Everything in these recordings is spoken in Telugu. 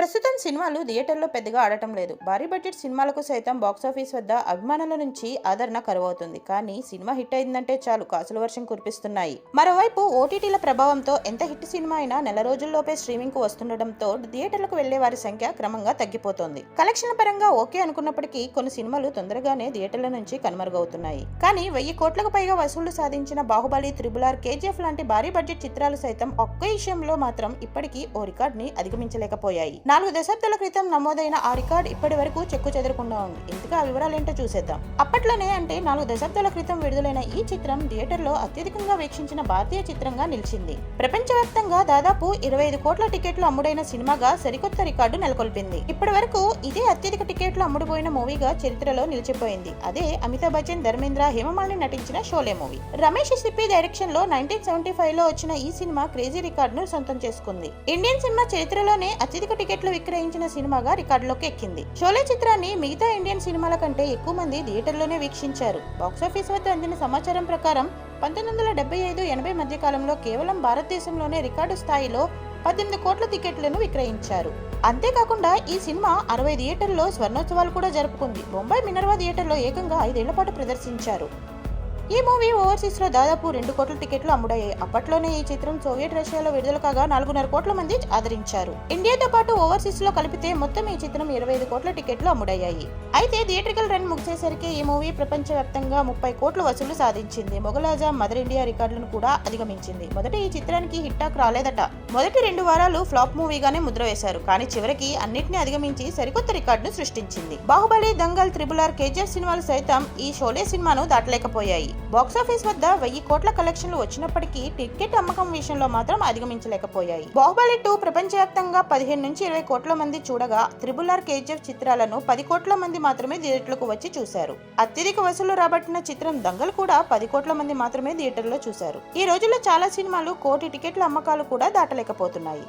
ప్రస్తుతం సినిమాలు థియేటర్లో పెద్దగా ఆడటం లేదు. భారీ బడ్జెట్ సినిమాలకు సైతం బాక్సాఫీస్ వద్ద అభిమానుల నుంచి ఆదరణ కరువవుతుంది. కానీ సినిమా హిట్ అయిందంటే చాలు కాసుల వర్షం కురిపిస్తున్నాయి. మరోవైపు ఓటీటీల ప్రభావంతో ఎంత హిట్ సినిమా అయినా నెల రోజుల్లోపే స్ట్రీమింగ్కు వస్తుండటంతో థియేటర్లకు వెళ్ళే వారి సంఖ్య క్రమంగా తగ్గిపోతోంది. కలెక్షన్ల పరంగా ఓకే అనుకున్నప్పటికీ కొన్ని సినిమాలు తొందరగానే థియేటర్ల నుంచి కనుమరుగవుతున్నాయి. కానీ వెయ్యి కోట్లకు పైగా వసూళ్ళు సాధించిన బాహుబలి త్రిబుల్ ఆర్ కేజీఎఫ్ లాంటి భారీ బడ్జెట్ చిత్రాలు సైతం ఒక్క విషయంలో మాత్రం ఇప్పటికీ ఓ రికార్డ్ని అధిగమించలేకపోయాయి. నాలుగు దశాబ్దాల క్రితం నమోదైన ఆ రికార్డ్ ఇప్పటి వరకు చెక్కు చెదరకుండా ఉంది. ఇంతగా ఆ వివరాలేంటో చూసేద్దాం. అప్పట్లోనే అంటే నాలుగు దశాబ్దాల క్రితం విడుదలైన ఈ చిత్రం థియేటర్లో అత్యధికంగా వీక్షించిన భారతీయ చిత్రంగా నిలిచింది. ప్రపంచవ్యాప్తంగా దాదాపు ఇరవై ఐదు కోట్ల టికెట్లు అమ్ముడైన సినిమాగా సరికొత్త రికార్డు నెలకొల్పింది. ఇప్పటి వరకు ఇదే అత్యధిక టికెట్లు అమ్ముడుపోయిన మూవీగా చరిత్రలో నిలిచిపోయింది. అదే అమితాబ్ బచ్చన్ ధర్మేంద్ర హేమమాలిని నటించిన షోలే మూవీ. రమేష్ సిప్పి డైరెక్షన్లో నైన్టీన్ సెవెంటీ ఫైవ్లో వచ్చిన ఈ సినిమా క్రేజీ రికార్డును సొంతం చేసుకుంది. ఇండియన్ సినిమా చరిత్రలోనే అత్యధిక టికెట్ టికెట్లు విక్రయించిన సినిమాగా రికార్డులోకి ఎక్కింది. షోలే చిత్రాన్ని మిగతా ఇండియన్ సినిమాల కంటే ఎక్కువ మంది థియేటర్లోనే వీక్షించారు. బాక్సాఫీస్ వద్ద అందిన సమాచారం ప్రకారం పంతొమ్మిది వందల డెబ్బై ఐదు ఎనభై మధ్య కాలంలో కేవలం భారతదేశంలోనే రికార్డు స్థాయిలో పద్దెనిమిది కోట్ల టికెట్లను విక్రయించారు. అంతేకాకుండా ఈ సినిమా అరవై థియేటర్లో స్వర్ణోత్సవాలు కూడా జరుపుకుంది. బొంబాయి మినర్వా థియేటర్లో ఏకంగా ఐదేళ్ళ పాటు ప్రదర్శించారు. ఈ మూవీ ఓవర్సీస్లో దాదాపు రెండు కోట్ల టికెట్లు అమ్ముడయ్యాయి. అప్పట్లోనే ఈ చిత్రం సోవియట్ రష్యాలో విడుదల కాగా నాలుగున్నర కోట్ల మంది ఆదరించారు. ఇండియాతో పాటు ఓవర్సీస్లో కలిపితే మొత్తం ఈ చిత్రం ఇరవై ఐదు కోట్ల టికెట్లు అమ్ముడయ్యాయి. అయితే థియేట్రికల్ రన్ ముగిసేసరికి ఈ మూవీ ప్రపంచవ్యాప్తంగా ముప్పై కోట్ల వసూలు సాధించింది. మొగలాజా మదర్ ఇండియా రికార్డులను కూడా అధిగమించింది. మొదట ఈ చిత్రానికి హిట్టాక్ రాలేదట. మొదటి రెండు వారాలు ఫ్లాప్ మూవీగానే ముద్ర వేశారు. కానీ చివరికి అన్నిటిని అధిగమించి సరికొత్త రికార్డును సృష్టించింది. బాహుబలి దంగల్ త్రిబులార్ ఆర్ కేజీఎఫ్ సినిమాలు సైతం ఈ షోలే సినిమాను దాటలేకపోయాయి. బాక్సాఫీస్ వద్ద వెయ్యి కోట్ల కలెక్షన్లు వచ్చినప్పటికీ టికెట్ అమ్మకం విషయంలో మాత్రం అధిగమించలేకపోయాయి. బాహుబలి టూ ప్రపంచవ్యాప్తంగా పదిహేను నుంచి ఇరవై కోట్ల మంది చూడగా త్రిబుల్ ఆర్ కేజీఎఫ్ చిత్రాలను పది కోట్ల మంది మాత్రమే థియేటర్లకు వచ్చి చూశారు. అత్యధిక వసూలు రాబట్టిన చిత్రం దంగల్ కూడా పది కోట్ల మంది మాత్రమే థియేటర్లో చూశారు. ఈ రోజుల్లో చాలా సినిమాలు కోటి టికెట్ల అమ్మకాలు కూడా దాటలేకపోతున్నాయి.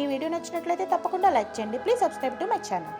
ఈ వీడియో నచ్చినట్లయితే తప్పకుండా లైక్ చేయండి. Please subscribe to my channel.